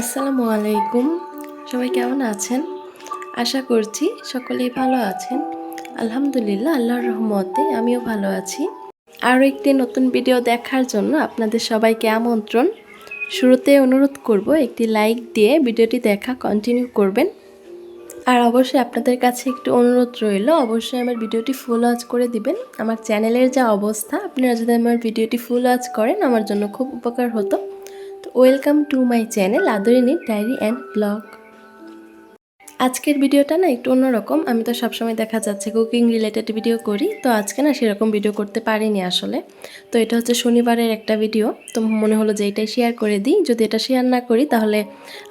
আসসালামু আলাইকুম। সবাই কেমন আছেন? আশা করছি সকলেই ভালো আছেন। আলহামদুলিল্লাহ, আল্লাহর রহমতে আমিও ভালো আছি। আরও একটি নতুন ভিডিও দেখার জন্য আপনাদের সবাইকে আমন্ত্রণ। শুরুতে অনুরোধ করব, একটি লাইক দিয়ে ভিডিওটি দেখা কন্টিনিউ করবেন। আর অবশ্যই আপনাদের কাছে একটু অনুরোধ রইল, অবশ্যই আমার ভিডিওটি ফুল ওয়াচ করে দিবেন। আমার চ্যানেলের যা অবস্থা, আপনারা যদি আমার ভিডিওটি ফুল ওয়াচ করেন, আমার জন্য খুব উপকার হতো। ওয়েলকাম টু মাই চ্যানেল আদরিনীর ডায়েরি অ্যান্ড ব্লগ আজকের ভিডিওটা না একটু অন্যরকম। আমি তো সবসময় দেখা যাচ্ছে কুকিং রিলেটেড ভিডিও করি। তো আজকে না সেরকম ভিডিও করতে পারিনি আসলে। তো এটা হচ্ছে শনিবারের একটা ভিডিও তো মনে হলো যে এটাই শেয়ার করে দিই। যদি এটা শেয়ার না করি তাহলে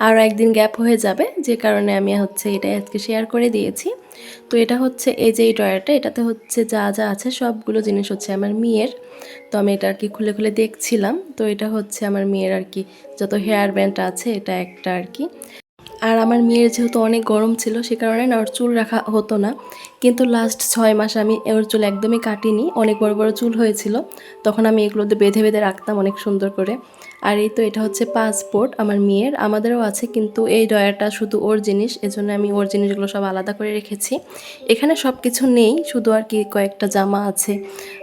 আরও একদিন গ্যাপ হয়ে যাবে। যে কারণে আমি হচ্ছে এটাই আজকে শেয়ার করে দিয়েছি। তো এটা হচ্ছে এই যে এই ড্রয়ারটা এটাতে হচ্ছে যা যা আছে সবগুলো জিনিস হচ্ছে আমার মেয়ের। তো আমি এটা আর কি খুলে খুলে দেখছিলাম। তো এটা হচ্ছে আমার মেয়ের আর কি যত হেয়ার ব্যান্ড আছে, এটা একটা আর কি আর আমার মেয়ের যেহেতু অনেক গরম ছিল, সে কারণে না ওর চুল রাখা হতো না। কিন্তু লাস্ট ছয় মাস আমি ওর চুল একদমই কাটিনি, অনেক বড় বড় চুল হয়েছিল। তখন আমি এগুলোতে বেঁধে বেঁধে রাখতাম অনেক সুন্দর করে। আর এই তো এটা হচ্ছে পাসপোর্ট আমার মেয়ের, আমাদেরও আছে, কিন্তু এই ডয়ারটা শুধু ওর জিনিস, এজন্য আমি ওর জিনিসগুলো সব আলাদা করে রেখেছি। এখানে সব কিছু নেই, শুধু আর কি কয়েকটা জামা আছে,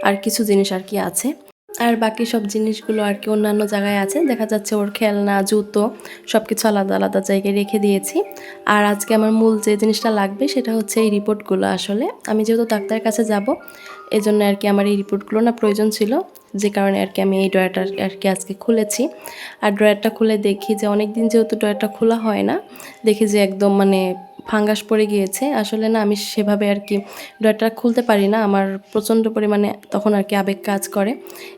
আর কিছু জিনিস আর কি আছে। আর বাকি সব জিনিসগুলো আর কি অন্যান্য জায়গায় আছে। দেখা যাচ্ছে ওর খেলনা, জুতো সব কিছু আলাদা আলাদা জায়গায় রেখে দিয়েছি। আর আজকে আমার মূল যে জিনিসটা লাগবে সেটা হচ্ছে এই রিপোর্টগুলো আসলে। আমি যেহেতু ডাক্তারের কাছে যাব এই জন্য আর কি আমার এই রিপোর্টগুলো না প্রয়োজন ছিল, যে কারণে আর কি আমি এই ড্রয়ারটা আর কি আজকে খুলেছি। আর ড্রয়ারটা খুলে দেখি যে অনেক দিন যেহেতু ড্রয়ারটা খোলা হয় না, দেখি যে একদম মানে ফাঙ্গাস পড়ে গিয়েছে। আসলে না, আমি সেভাবে আর কি ড্রয়ারটা খুলতে পারি না। আমার প্রচণ্ড পরিমাণে তখন আর কি আবেগ কাজ করে।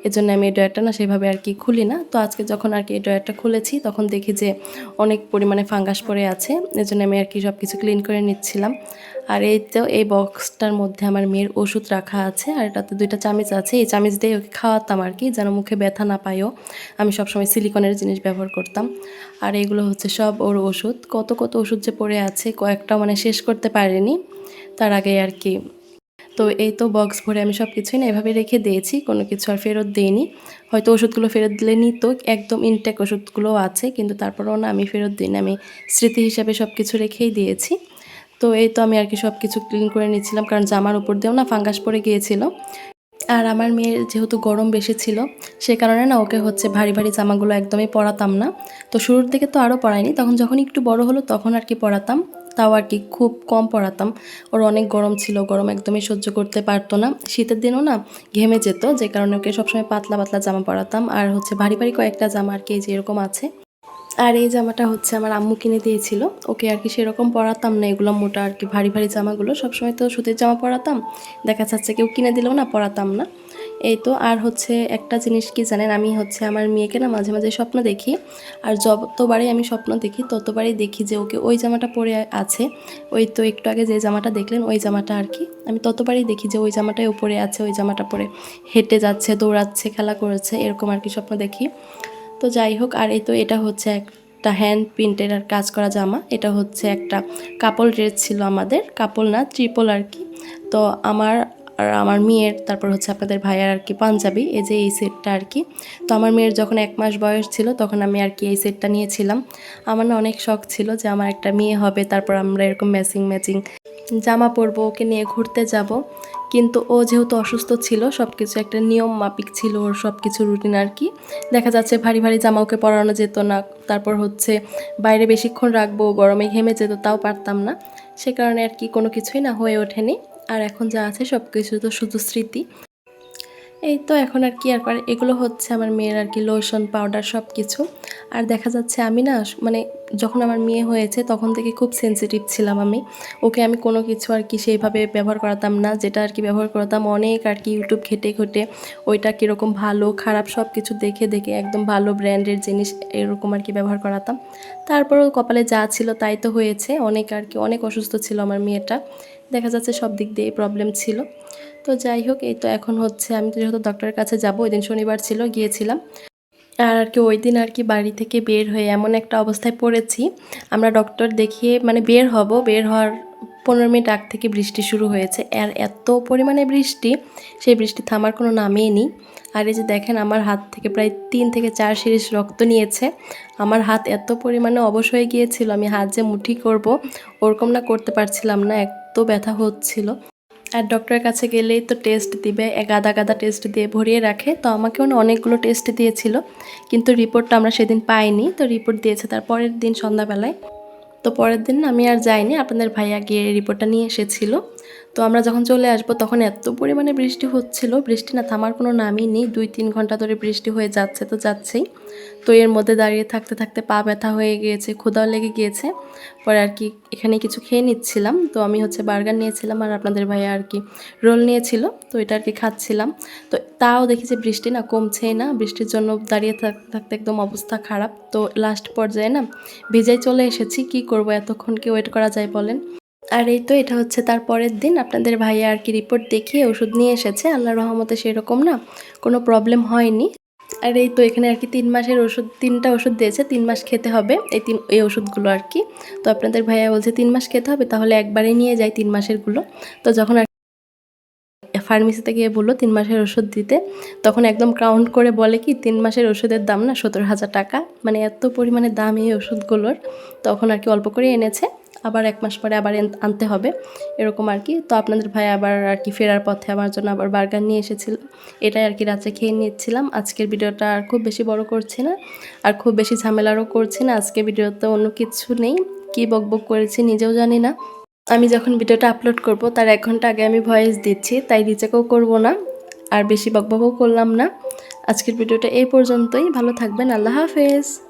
এজন্য আমি এই ড্রয়ারটা না সেভাবে আর কি খুলি না। তো আজকে যখন আর কি এই ড্রয়ারটা খুলেছি, তখন দেখি যে অনেক পরিমাণে ফাঙ্গাস পড়ে আছে। এজন্য আমি আর কি সব কিছু ক্লিন করে নিচ্ছিলাম। আর এই তো এই বক্সটার মধ্যে আমার মেয়ের ওষুধ রাখা আছে। আর এটাতে দুইটা চামিচ আছে। এই চামিচ দিয়ে ওকে খাওয়াতাম আর কি, যেন মুখে ব্যথা না পায়ও। আমি সবসময় সিলিকনের জিনিস ব্যবহার করতাম। আর এগুলো হচ্ছে সব ওর ওষুধ। কত কত ওষুধ যে পড়ে আছে কয়েকটা মানে শেষ করতে পারিনি, তার আগে আর কি। তো এই তো বক্স ভরে আমি সব কিছুই না এভাবে রেখে দিয়েছি, কোনো কিছু আর ফেরত দিইনি। হয়তো ওষুধগুলো ফেরত দিলে নিত, একদম ইনটেক ওষুধগুলো আছে, কিন্তু তারপরেও না আমি ফেরত দিই না আমি স্মৃতি হিসাবে সব কিছু রেখেই দিয়েছি। তো এই তো আমি আর কি সব কিছু ক্লিন করে নিচ্ছিলাম কারণ জামার উপর দিয়েও না ফাঙ্গাস পড়ে গিয়েছিল। আর আমার মেয়ের যেহেতু গরম বেশি ছিল, সে কারণে না ওকে হচ্ছে ভারী ভারী জামাগুলো একদমই পরাতাম না। তো শুরুর দিকে তো আরও পরাইনি তখন যখন একটু বড় হলো তখন আর কি পরাতাম। তাও আর কি খুব কম পরাতাম ওর অনেক গরম ছিল, গরম একদমই সহ্য করতে পারতো না। শীতের দিনও না ঘেমে যেত, যে কারণে ওকে সবসময় পাতলা পাতলা জামা পরাতাম। আর হচ্ছে ভারী ভারী কয়েকটা জামা আর কি এই যে এরকম আছে। আর এই জামাটা হচ্ছে আমার আম্মু কিনে দিয়েছিল। ওকে আর কি সেরকম পরাতাম না, এগুলো মোটা আর কি ভারী ভারী জামাগুলো। সবসময় তো সুতির জামা পরাতাম। দেখা যাচ্ছে কেউ কিনে দিলেও না পরাতাম না। এই তো, আর হচ্ছে একটা জিনিস কি জানেন, আমি হচ্ছে আমার মেয়েকে না মাঝে মাঝে স্বপ্ন দেখি, আর যতবারই আমি স্বপ্ন দেখি, ততবারই দেখি যে ওকে ওই জামাটা পরে আছে, ওই তো একটু আগে যে জামাটা দেখলেন, ওই জামাটা আর কি, আমি ততবারই দেখি যে ওই জামাটাই উপরে আছে, ওই জামাটা পরে হেঁটে যাচ্ছে, দৌড়াচ্ছে, খেলা করেছে, এরকম আর কি স্বপ্ন দেখি। তো যাই হোক, আর এই তো এটা হচ্ছে একটা হ্যান্ড প্রিন্টের আর কাজ করা জামা, এটা হচ্ছে একটা কাপল ড্রেস ছিল আমাদের কাপল না ট্রিপল আর কি। তো আমার আর আমার মেয়ের, তারপর হচ্ছে আপনাদের ভাইয়ার আর কি পাঞ্জাবি, এই যে এই সেটটা আর কি। তো আমার মেয়ের যখন এক মাস বয়স ছিল, তখন আমি আর কি এই সেটটা নিয়েছিলাম। আমার না অনেক শখ ছিল যে আমার একটা মেয়ে হবে, তারপর আমরা এরকম ম্যাচিং ম্যাচিং জামা পরবো, ওকে নিয়ে ঘুরতে যাব। কিন্তু ও যেহেতু অসুস্থ ছিল সব কিছু একটা নিয়ম মাপিক ছিল ওর সব কিছু রুটিন আর কি। দেখা যাচ্ছে ভারী ভারী জামা ওকে পরানো যেত না, তারপর হচ্ছে বাইরে বেশিক্ষণ রাখব, গরমে ঘেমে যেত, তাও পারতাম না। সে কারণে আর কি কোনো কিছুই না হয়ে ওঠেনি। আর এখন যা আছে সব কিছু তো শুধু স্মৃতি। এই তো এখন আর কি আর এগুলো হচ্ছে আমার মেয়ের আর কি লোশন পাউডার সব কিছু আর দেখা যাচ্ছে আমি না মানে যখন আমার মেয়ে হয়েছে তখন থেকে খুব সেন্সিটিভ ছিলাম আমি। ওকে আমি কোনো কিছু আর কি সেইভাবে ব্যবহার করাতাম না, যেটা আর কি ব্যবহার করাতাম অনেক আর কি ইউটিউব ঘেটে ঘেটে, ওইটা কীরকম ভালো, খারাপ সব কিছু দেখে দেখে একদম ভালো ব্র্যান্ডের জিনিস এরকম আর কি ব্যবহার করাতাম। তারপরও কপালে যা ছিল তাই তো হয়েছে, অনেক আর কি, অনেক অসুস্থ ছিল আমার মেয়েটা। দেখা যাচ্ছে সব দিক দিয়ে প্রবলেম ছিল। তো যাই হোক, এই তো এখন হচ্ছে, আমি তো যেহেতু ডক্টরের কাছে যাব, ওই দিন শনিবার ছিল, গিয়েছিলাম। আর আর কি ওই দিন আর কি বাড়ি থেকে বের হয়ে এমন একটা অবস্থায় পড়েছি। আমরা ডক্টর দেখিয়ে মানে বের হব, বের হওয়ার পনেরো মিনিট আগ থেকে বৃষ্টি শুরু হয়েছে। আর এত পরিমাণে বৃষ্টি, সেই বৃষ্টি থামার কোনো নামেই নেই। আর এই যে দেখেন, আমার হাত থেকে প্রায় তিন থেকে চার সিরিজ রক্ত নিয়েছে। আমার হাত এত পরিমাণে অবশ হয়ে গিয়েছিল, আমি হাত যে মুঠি করব, ওরকম না করতে পারছিলাম না, এত ব্যথা হচ্ছিল। আর ডক্টরের কাছে গেলেই তো টেস্ট দিবে গাদা গাদা টেস্ট দিয়ে ভরিয়ে রাখে। তো আমাকেও না অনেকগুলো টেস্ট দিয়েছিল, কিন্তু রিপোর্টটা আমরা সেদিন পাইনি। তো রিপোর্ট দিয়েছে তার পরের দিন সন্ধ্যাবেলায়। তো পরের দিন আমি আর যাইনি আপনাদের ভাইয়া গিয়ে রিপোর্টটা নিয়ে এসেছিল। তো আমরা যখন চলে আসব, তখন এত পরিমাণে বৃষ্টি হচ্ছিল। বৃষ্টি না থামার কোনো নামই নেই। দুই তিন ঘণ্টা ধরে বৃষ্টি হয়ে যাচ্ছে তো যাচ্ছেই। তো এর মধ্যে দাঁড়িয়ে থাকতে থাকতে পা ব্যথা হয়ে গিয়েছে ক্ষুদাও লেগে গিয়েছে। পরে আর কি এখানে কিছু খেয়ে নিচ্ছিলাম। তো আমি হচ্ছে বার্গার নিয়েছিলাম আর আপনাদের ভাইয়া আর কি রোল নিয়েছিল। তো এটা আর কি খাচ্ছিলাম। তো তাও দেখি যে বৃষ্টি না কমছেই না। বৃষ্টির জন্য দাঁড়িয়ে থাকতে থাকতে একদম অবস্থা খারাপ। তো লাস্ট পর্যায়ে না ভিজাই চলে এসেছি। কি করব? এতক্ষণ কি ওয়েট করা যায় বলেন? আর এই তো এটা হচ্ছে তার পরের দিন। আপনাদের ভাইয়া আর কি রিপোর্ট দেখিয়ে ওষুধ নিয়ে এসেছে। আল্লাহ রহমতে সেরকম না, কোনো প্রবলেম হয়নি। আর এই তো এখানে আর কি তিন মাসের ওষুধ, তিনটা ওষুধ দিয়েছে, তিন মাস খেতে হবে এই তিন, এই ওষুধগুলো আর কি। তো আপনাদের ভাইয়া বলছে তিন মাস খেতে হবে, তাহলে একবারে নিয়ে যায় তিন মাসেরগুলো। তো যখন আর ফার্মেসিতে গিয়ে বলল তিন মাসের ওষুধ দিতে, তখন একদম কাউন্ট করে বলে কি, তিন মাসের ওষুধের দাম না সতেরো হাজার টাকা। মানে এত পরিমাণে দাম এই ওষুধগুলোর। তখন আর কি অল্প করে এনেছে। আবার এক মাস পরে আবার আনতে হবে। এরকম আর কি। তো আপনাদের ভাই আবার আর কি ফেরার পথে আমার জন্য আবার বার্গার নিয়ে এসেছিল। এটাই আর কি রাত্রে খেয়ে নিচ্ছিলাম আজকের ভিডিওটা আর খুব বেশি বড় করছি না। আর খুব বেশি ঝামেলারও করছি না। আজকে ভিডিওতে অন্য কিছু নেই। কি বকবক করেছি নিজেও জানি না। আমি যখন ভিডিওটা আপলোড করব, তার এক ঘণ্টা আগে আমি ভয়েস দিচ্ছি। তাই রিচেকও করব না। আর বেশি বকবকও করলাম না। আজকের ভিডিওটা এই পর্যন্তই। ভালো থাকবেন। আল্লাহ হাফেজ।